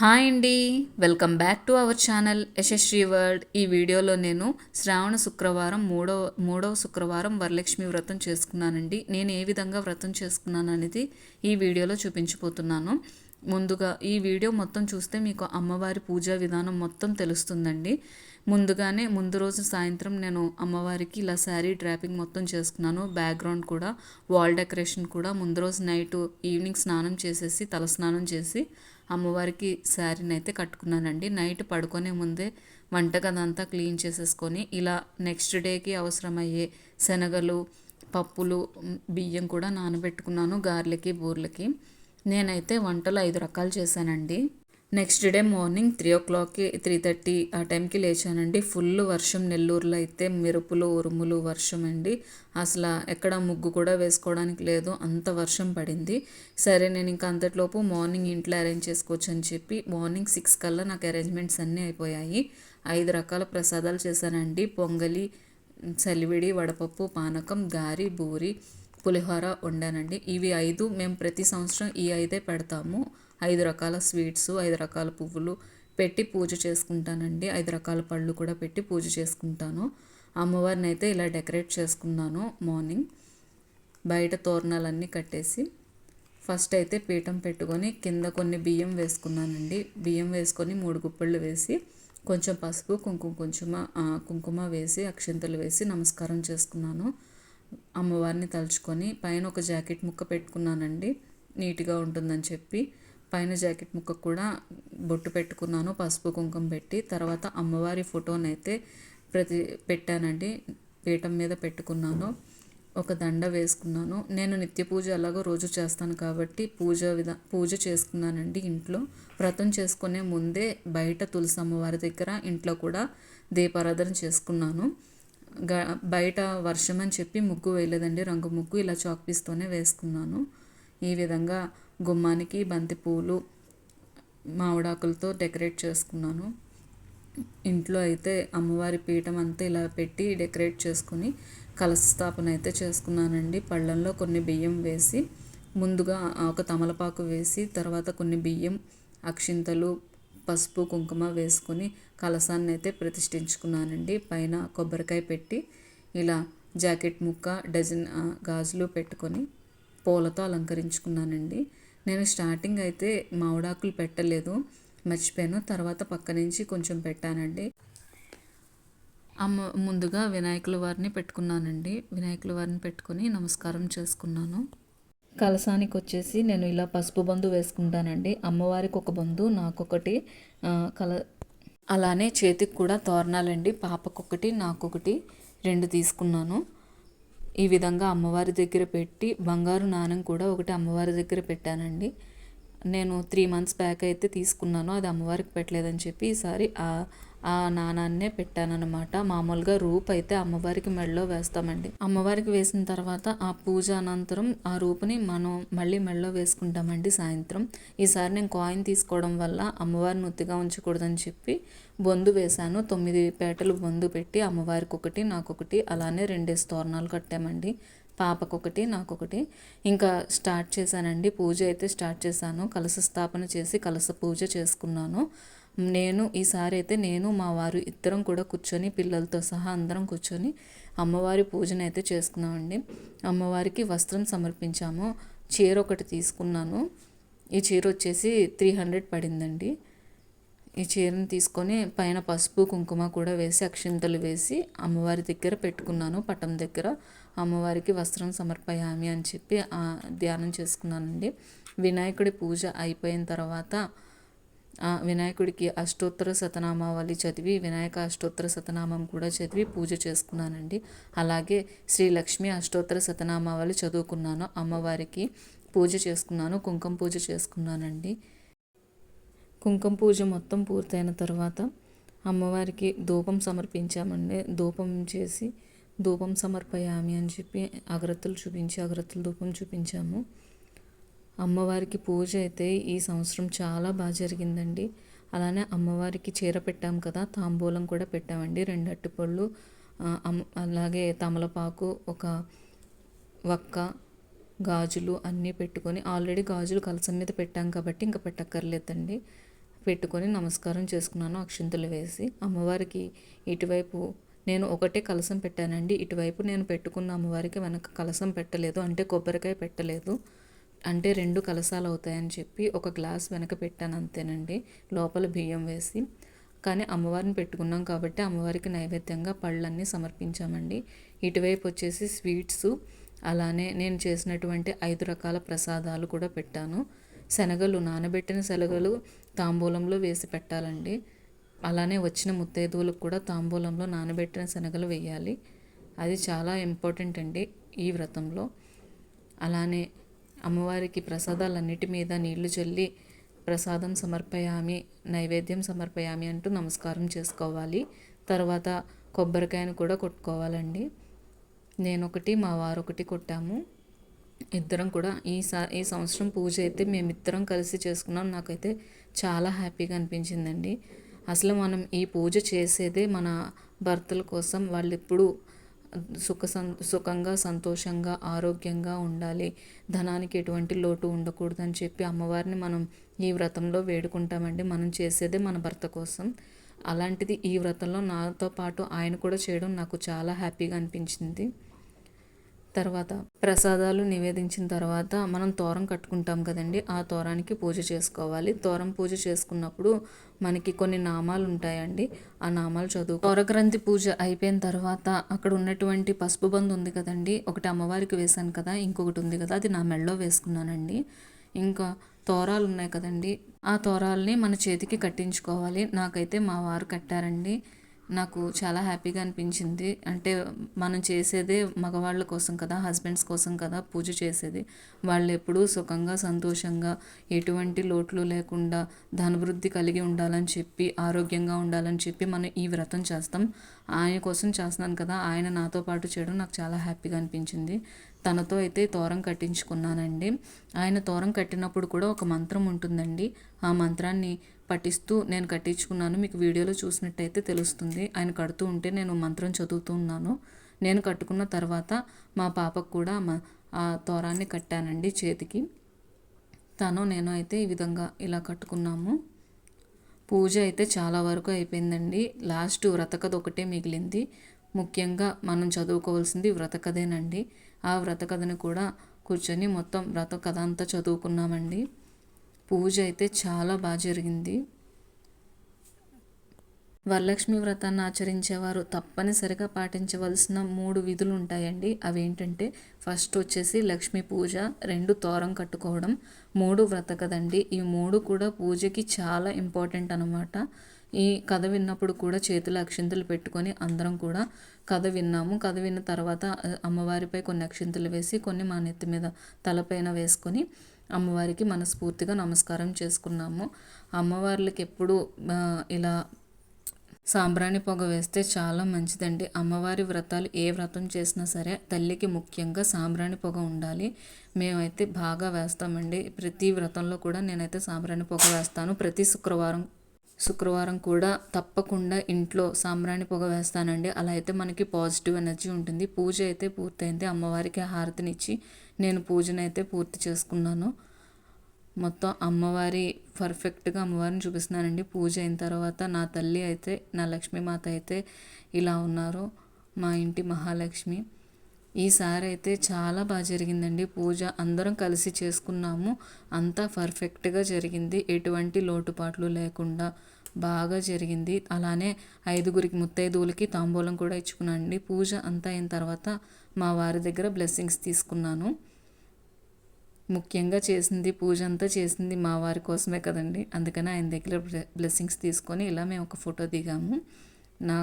Hi అండి. Welcome back to our channel Yashasvi word. ఈ వీడియోలో నేను శ్రావణ శుక్రవారం మూడవ మూడవ శుక్రవారం వరలక్ష్మి వ్రతం చేసుకున్నానండి. నేను ఏ విధంగా వ్రతం చేసుకున్నాను అనేది ఈ వీడియోలో చూపించిపోతున్నాను ముందుగా ఈ వీడియో మొత్తం చూస్తే మీకు అమ్మవారి పూజా విధానం మొత్తం తెలుస్తుందండి. ముందుగానే ముందు రోజు సాయంత్రం నేను అమ్మవారికి ఇలా శారీ డ్రాపింగ్ మొత్తం చేసుకున్నాను. బ్యాక్గ్రౌండ్ కూడా వాల్ డెకరేషన్ కూడా. ముందు రోజు నైట్ ఈవినింగ్ స్నానం చేసేసి తల స్నానం చేసి అమ్మవారికి శారీని అయితే కట్టుకున్నానండి. నైట్ పడుకునే ముందే వంటగది అంతా క్లీన్ చేసేసుకొని ఇలా నెక్స్ట్ డేకి అవసరమయ్యే శనగలు పప్పులు బియ్యం కూడా నానబెట్టుకున్నాను గార్లకి బూర్లకి. నేనైతే వంటలు ఐదు రకాలు చేశానండి. నెక్స్ట్ డే మార్నింగ్ త్రీ ఓ క్లాక్కి త్రీ థర్టీ ఆ టైంకి లేచానండి. ఫుల్ వర్షం నెల్లూరులో అయితే మెరుపులు ఉరుములు వర్షం అండి అసలు ఎక్కడ ముగ్గు కూడా వేసుకోవడానికి లేదు. అంత వర్షం పడింది. సరే నేను ఇంకా అంతట్లోపు మార్నింగ్ ఇంట్లో అరేంజ్ చేసుకోవచ్చు అని చెప్పి మార్నింగ్ సిక్స్ కల్లా నాకు అరేంజ్మెంట్స్ అన్నీ అయిపోయాయి. ఐదు రకాల ప్రసాదాలు చేశానండి. పొంగలి చలివిడి వడపప్పు పానకం గారి బూరి పులిహోర వండానండి. ఇవి ఐదు మేము ప్రతి సంవత్సరం ఈ ఐదే పెడతాము. ఐదు రకాల స్వీట్స్ ఐదు రకాల పువ్వులు పెట్టి పూజ చేసుకుంటానండి. ఐదు రకాల పళ్ళు కూడా పెట్టి పూజ చేసుకుంటాను. అమ్మవారిని అయితే ఇలా డెకరేట్ చేసుకున్నాను మార్నింగ్. బయట తోరణాలన్నీ కట్టేసి ఫస్ట్ అయితే పీఠం పెట్టుకొని కింద కొన్ని బియ్యం వేసుకున్నానండి. బియ్యం వేసుకొని మూడు గుప్పళ్ళు వేసి కొంచెం పసుపు కుంకుమ కొంచెం కుంకుమ వేసి అక్షింతలు వేసి నమస్కారం చేసుకున్నాను. అమ్మవారిని తలుచుకొని పైన ఒక జాకెట్ ముక్క పెట్టుకున్నానండి. నీట్గా ఉంటుందని చెప్పి పైన జాకెట్ ముక్క కూడా బొట్టు పెట్టుకున్నాను పసుపు కుంకుమ పెట్టి. తర్వాత అమ్మవారి ఫోటోని అయితే ప్రతి పెట్టానండి పీఠం మీద పెట్టుకున్నాను. ఒక దండ వేసుకున్నాను. నేను నిత్య పూజ అలాగో రోజు చేస్తాను కాబట్టి పూజ విధ పూజ చేసుకున్నానండి ఇంట్లో. వ్రతం చేసుకునే ముందే బయట తులసి అమ్మవారి దగ్గర ఇంట్లో కూడా దీపారాధన చేసుకున్నాను. గ బయట వర్షం అని చెప్పి ముగ్గు వేయలేదండి. రంగు ముగ్గు ఇలా చాక్ పీస్తోనే వేసుకున్నాను. ఈ విధంగా గుమ్మానికి బంతి పూలు మామిడాకులతో డెకరేట్ చేసుకున్నాను. ఇంట్లో అయితే అమ్మవారి పీఠం అంతా ఇలా పెట్టి డెకరేట్ చేసుకుని కలశ స్థాపన అయితే చేసుకున్నానండి. పళ్ళంలో కొన్ని బియ్యం వేసి ముందుగా ఒక తమలపాకు వేసి తర్వాత కొన్ని బియ్యం అక్షింతలు పసుపు కుంకుమ వేసుకొని కలసాన్ని అయితే ప్రతిష్ఠించుకున్నానండి. పైన కొబ్బరికాయ పెట్టి ఇలా జాకెట్ ముక్క డజన్ గాజులు పెట్టుకొని పూలతో అలంకరించుకున్నానండి. నేను స్టార్టింగ్ అయితే మామిడాకులు పెట్టలేదు మర్చిపోయాను. తర్వాత పక్క నుంచి కొంచెం పెట్టానండి. అమ్మ ముందుగా వినాయకుల వారిని పెట్టుకున్నానండి. వినాయకుల వారిని పెట్టుకొని నమస్కారం చేసుకున్నాను. కలసానికి వచ్చేసి నేను ఇలా పసుపు బంధు వేసుకుంటానండి. అమ్మవారికి ఒక బంధు నాకొకటి కల అలానే చేతికి కూడా తోరణాలండి. పాపకొకటి నాకొకటి రెండు తీసుకున్నాను. ఈ విధంగా అమ్మవారి దగ్గర పెట్టి బంగారు నాణం కూడా ఒకటి అమ్మవారి దగ్గర పెట్టానండి. నేను త్రీ మంత్స్ బ్యాక్ అయితే తీసుకున్నాను. అది అమ్మవారికి పెట్టలేదని చెప్పి ఈసారి ఆ ఆ నాణాన్నే పెట్టానన్నమాట. మామూలుగా రూప్ అయితే అమ్మవారికి మెడలో వేస్తామండి. అమ్మవారికి వేసిన తర్వాత ఆ పూజ అనంతరం ఆ రూపుని మనం మళ్ళీ మెడలో వేసుకుంటామండి సాయంత్రం. ఈసారి నేను కాయిన్ తీసుకోవడం వల్ల అమ్మవారిని ఒత్తిగా ఉంచకూడదని చెప్పి బొందు వేశాను. తొమ్మిది పేటలు బొందు పెట్టి అమ్మవారికి ఒకటి నాకొకటి అలానే రెండేసి తోరణాలు కట్టామండి. పాపకొకటి నాకొకటి. ఇంకా స్టార్ట్ చేశానండి. పూజ అయితే స్టార్ట్ చేశాను. కలశ స్థాపన చేసి కలశ పూజ చేసుకున్నాను. నేను ఈసారి అయితే నేను మా వారు ఇద్దరం కూడా కూర్చొని పిల్లలతో సహా అందరం కూర్చొని అమ్మవారి పూజను అయితే చేసుకున్నామండి. అమ్మవారికి వస్త్రం సమర్పించాము. చీర ఒకటి తీసుకున్నాను. ఈ చీర వచ్చేసి త్రీ హండ్రెడ్ పడిందండి. ఈ చీరను తీసుకొని పైన పసుపు కుంకుమ కూడా వేసి అక్షింతలు వేసి అమ్మవారి దగ్గర పెట్టుకున్నాను పటం దగ్గర. అమ్మవారికి వస్త్రం సమర్పయామి అని చెప్పి ధ్యానం చేసుకున్నానండి. వినాయకుడి పూజ అయిపోయిన తర్వాత వినాయకుడికి అష్టోత్తర శతనామావళి చదివి వినాయక అష్టోత్తర శతనామం కూడా చదివి పూజ చేసుకున్నానండి. అలాగే శ్రీ లక్ష్మి అష్టోత్తర శతనామావళి చదువుకున్నాను. అమ్మవారికి పూజ చేసుకున్నాను కుంకుమ పూజ చేసుకున్నానండి. కుంకుమ పూజ మొత్తం పూర్తయిన తర్వాత అమ్మవారికి ధూపం సమర్పించామండి. ధూపం చేసి ధూపం సమర్పయామి అని చెప్పి అగరత్తులు చూపించి అగరత్తులు ధూపం చూపించాము. అమ్మవారికి పూజ అయితే ఈ సంవత్సరం చాలా బాగా జరిగిందండి. అలానే అమ్మవారికి చీర పెట్టాం కదా తాంబూలం కూడా పెట్టామండి. రెండు అట్టుపళ్ళు అలాగే తమలపాకు ఒక వక్క గాజులు అన్నీ పెట్టుకొని ఆల్రెడీ గాజులు కలసం మీద పెట్టాం కాబట్టి ఇంకా పెట్టక్కర్లేదండి. పెట్టుకొని నమస్కారం చేసుకున్నాను అక్షింతలు వేసి. అమ్మవారికి ఇటువైపు నేను ఒకటే కలసం పెట్టానండి. ఇటువైపు నేను పెట్టుకున్న అమ్మవారికి వెనక కలసం పెట్టలేదు అంటే కొబ్బరికాయ పెట్టలేదు. అంటే రెండు కలసాలు అవుతాయని చెప్పి ఒక గ్లాస్ వెనక పెట్టాను అంతేనండి లోపల బియ్యం వేసి. కానీ అమ్మవారిని పెట్టుకున్నాం కాబట్టి అమ్మవారికి నైవేద్యంగా పళ్ళన్నీ సమర్పించామండి. ఇటువైపు వచ్చేసి స్వీట్స్ అలానే నేను చేసినటువంటి ఐదు రకాల ప్రసాదాలు కూడా పెట్టాను. శనగలు నానబెట్టిన శనగలు తాంబూలంలో వేసి పెట్టాలండి. అలానే వచ్చిన ముత్తైదువులకు కూడా తాంబూలంలో నానబెట్టిన శనగలు వేయాలి. అది చాలా ఇంపార్టెంట్ అండి ఈ వ్రతంలో. అలానే అమ్మవారికి ప్రసాదాలన్నిటి మీద నీళ్ళు చల్లి ప్రసాదం సమర్పయామి నైవేద్యం సమర్పయామి అంటూ నమస్కారం చేసుకోవాలి. తర్వాత కొబ్బరికాయను కూడా కొట్టుకోవాలండి. నేనొకటి మా వారు ఒకటి కొట్టాము. ఇద్దరం కూడా ఈ సా ఈ సంవత్సరం పూజ అయితే మేమిద్దరం కలిసి చేసుకున్నాం. నాకైతే చాలా హ్యాపీగా అనిపించిందండి. అసలు మనం ఈ పూజ చేసేదే మన భర్తల కోసం వాళ్ళు ఎప్పుడు సుఖ సం సుఖంగా సంతోషంగా ఆరోగ్యంగా ఉండాలి. ధనానికి ఎటువంటి లోటు ఉండకూడదని చెప్పి అమ్మవారిని మనం ఈ వ్రతంలో వేడుకుంటామండి. మనం చేసేదే మన భర్త కోసం. అలాంటిది ఈ వ్రతంలో నాతో పాటు ఆయన కూడా చేయడం నాకు చాలా హ్యాపీగా అనిపించింది. తర్వాత ప్రసాదాలు నివేదించిన తర్వాత మనం తోరం కట్టుకుంటాం కదండి ఆ తోరానికి పూజ చేసుకోవాలి. తోరం పూజ చేసుకున్నప్పుడు మనకి కొన్ని నామాలు ఉంటాయండి ఆ నామాలు చదువు. తోరగ్రంథి పూజ అయిపోయిన తర్వాత అక్కడ ఉన్నటువంటి పసుపు బంద్ ఉంది కదండి ఒకటి అమ్మవారికి వేశాను కదా ఇంకొకటి ఉంది కదా అది నా మెడలో వేసుకున్నానండి. ఇంకా తోరాలు ఉన్నాయి కదండి ఆ తోరాలని మన చేతికి కట్టించుకోవాలి. నాకైతే మా వారు కట్టారండి. నాకు చాలా హ్యాపీగా అనిపించింది. అంటే మనం చేసేదే మగవాళ్ళ కోసం కదా హస్బెండ్స్ కోసం కదా పూజ చేసేది. వాళ్ళు ఎప్పుడూ సుఖంగా సంతోషంగా ఎటువంటి లోట్లు లేకుండా ధనవృద్ధి కలిగి ఉండాలని చెప్పి ఆరోగ్యంగా ఉండాలని చెప్పి మనం ఈ వ్రతం చేస్తాం. ఆయన కోసం చేస్తున్నాను కదా ఆయన నాతో పాటు చేయడం నాకు చాలా హ్యాపీగా అనిపించింది. తనతో అయితే తోరం కట్టించుకున్నానండి. ఆయన తోరం కట్టినప్పుడు కూడా ఒక మంత్రం ఉంటుందండి. ఆ మంత్రాన్ని పఠిస్తూ నేను కట్టించుకున్నాను. మీకు వీడియోలో చూసినట్టయితే తెలుస్తుంది. ఆయన కడుతూ ఉంటే నేను మంత్రం చదువుతూ ఉన్నాను. నేను కట్టుకున్న తర్వాత మా పాపకు కూడా ఆ తోరాన్ని కట్టానండి చేతికి. తను నేను అయితే ఈ విధంగా ఇలా కట్టుకున్నాము. పూజ అయితే చాలా వరకు అయిపోయిందండి. లాస్ట్ వ్రతకథ ఒకటే మిగిలింది. ముఖ్యంగా మనం చదువుకోవాల్సింది వ్రతకథేనండి ఆ వ్రతకథని కూడా కూర్చొని మొత్తం వ్రత కథ అంతా చదువుకున్నామండి. పూజ అయితే చాలా బాగా జరిగింది. వరలక్ష్మి వ్రతాన్ని ఆచరించేవారు తప్పనిసరిగా పాటించవలసిన మూడు విధులు ఉంటాయండి. అవి ఏంటంటే ఫస్ట్ వచ్చేసి లక్ష్మీ పూజ రెండు తోరం కట్టుకోవడం మూడు వ్రత కదండి. ఈ మూడు కూడా పూజకి చాలా ఇంపార్టెంట్ అనమాట ఈ కథ విన్నప్పుడు కూడా చేతులు అక్షింతలు పెట్టుకొని అందరం కూడా కథ విన్నాము. కథ విన్న తర్వాత అమ్మవారిపై కొన్ని అక్షింతలు వేసి కొన్ని మా నెత్తి మీద తలపైన వేసుకొని అమ్మవారికి మనస్ఫూర్తిగా నమస్కారం చేసుకున్నాము. అమ్మవార్లకి ఎప్పుడు ఇలా సాంబ్రాణి పొగ వేస్తే చాలా మంచిదండి. అమ్మవారి వ్రతాలు ఏ వ్రతం చేసినా సరే తల్లికి ముఖ్యంగా సాంబ్రాణి పొగ ఉండాలి. మేమైతే బాగా వేస్తామండి. ప్రతి వ్రతంలో కూడా నేనైతే సాంబ్రాణి పొగ వేస్తాను. ప్రతి శుక్రవారం శుక్రవారం కూడా తప్పకుండా ఇంట్లో సాంబ్రాణి పొగ వేస్తానండి. అలా అయితే మనకి పాజిటివ్ ఎనర్జీ ఉంటుంది. పూజ అయితే పూర్తయింది. అమ్మవారికి హారతినిచ్చి నేను పూజనైతే పూర్తి చేసుకున్నాను. మొత్తం అమ్మవారి పర్ఫెక్ట్గా అమ్మవారిని చూపిస్తున్నానండి. పూజ అయిన తర్వాత నా తల్లి అయితే నా లక్ష్మీమాత అయితే ఇలా ఉన్నారు. మా ఇంటి మహాలక్ష్మి. ఈసారి అయితే చాలా బాగా జరిగిందండి. పూజ అందరం కలిసి చేసుకున్నాము. అంతా పర్ఫెక్ట్గా జరిగింది. ఎటువంటి లోటుపాట్లు లేకుండా బాగా జరిగింది. అలానే ఐదుగురికి ముత్తైదువులకి తాంబూలం కూడా ఇచ్చుకున్నానండి. పూజ అంతా అయిన తర్వాత మా వారి దగ్గర బ్లెస్సింగ్స్ తీసుకున్నాను. ముఖ్యంగా చేసింది పూజ అంతా చేసింది మా వారి కోసమే కదండి. అందుకని ఆయన దగ్గర బ్లెస్సింగ్స్ తీసుకొని ఇలా మేము ఒక ఫోటో దిగాము. నా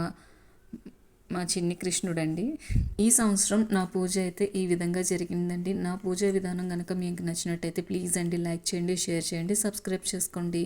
మా చిన్ని కృష్ణుడండి. ఈ సంవత్సరం నా పూజ అయితే ఈ విధంగా జరిగిందండి. నా పూజ విధానం కనుక మీకు నచ్చినట్టయితే ప్లీజ్ అండి లైక్ చేయండి షేర్ చేయండి సబ్స్క్రైబ్ చేసుకోండి.